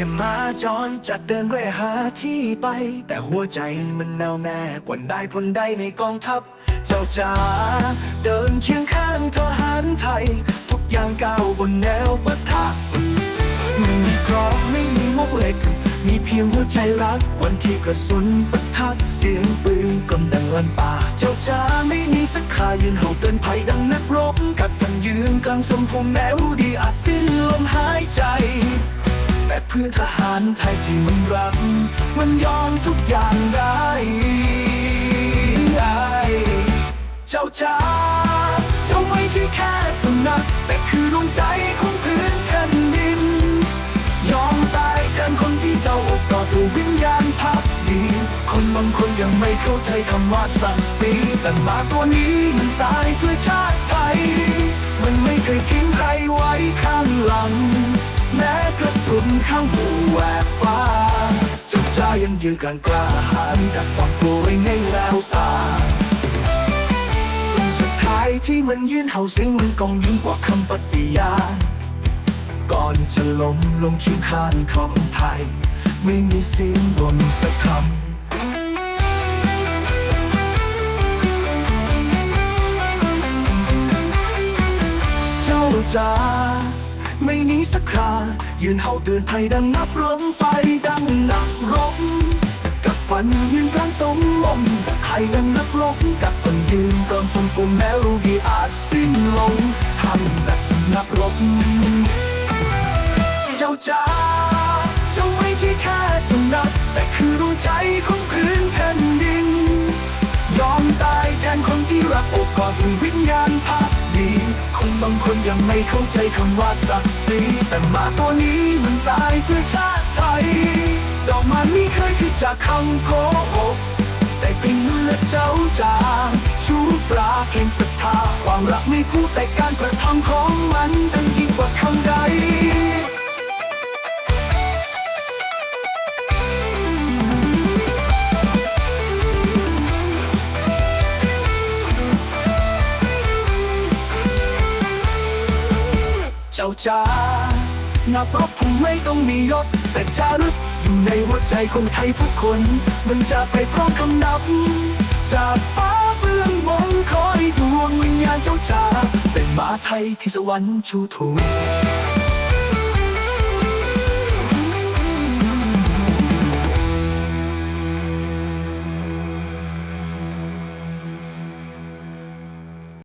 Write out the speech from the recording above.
แค่มาจรจัดเดินเร่หาที่ไป แต่หัวใจมันแน่วแน่กว่าได้พลใดในกองทัพ เจ้าจ๋าเดินเคียงข้างทหารไทย ทุกอย่างก้าวบนแนวปะทะไม่มีกรอบไม่มีมุกเหล็ก มีเพียงหัวใจรัก วันที่กระสุนปะทัดเสียงปืนกำดังลั่นป่า เจ้าจ้าไม่มีสักขายืนเห่าเตือนภัยดังนักรบกัดฟันยืนกลางสมพงแนวดีอาจสิ้นลมหาย เพื่อทหารไทยที่มันรัก มันยอมทุกอย่างได้ เจ้าจ้าเจ้าไม่ใช่แค่สุนัขแต่คือดวงใจของพื้นแผ่นดิน ยอมตายแทนคนที่เจ้าอกกอดด้วยวิญญาณพักดีคนบางคนยังไม่เข้าใจคำว่าศักดิ์ศรีแต่หมาตัวนี้มันตายเพื่อชาติไทย มันไม่เคยทิ้งใครไว้ข้างหลัง แม้กระสุนข้างหูแหวกฟ้าเจ้าจ้ายังยืนกลางกล้าหาญกับความกลัวไว้ในแววตาสุดท้ายที่มันยืนเห่าเสียงมันกองยิ่งกว่าคำปฏิญาณก่อนจะล้มลงคียงข้างของไทย ไม่มีเสียงบนสักคำเจ้าจ๋า ไม่หนีสักครายืนเห่าเตือนภัยดังนับลมไฟดังนักรบกับฝันยืนกลางสมลมไทยดังนักรบกับฝันยืนกลางสมกุมแม้รู้ดีอาจสิ้นลงหันแบบนักรบเจ้าจ้าเจ้าไม่ใช่แค่สุนัขแต่คือดวงใจของพื้นแผ่นดิน ยอมตายแทนคนที่รักอบกอดด้วยวิญญาณพักดีคนบางคนยังไม่เข้าใจคำว่าศักดิ์ศรีแต่มาตัวนี้มันตายเพื่อชาติไทย ดอกมันไม่เคยคิดจากคำโกหกแต่เป็นเลือดเจ้าจางชูปลาแห่งศรัทธาความรักไม่พูดแต่การกระทำของมันดังยิ่งกว่าคำใด จ้าจ้านับรบผมไม่ต้องมียศ แต่จารึกอยู่ในหัวใจคนไทยทุกคน มันจะไปพร้อมคำนับ จากฟ้าเบื้องบนคอยดวงวิญญาณเจ้าจ้าเป็นหมาไทยที่สวรรค์ชูถูก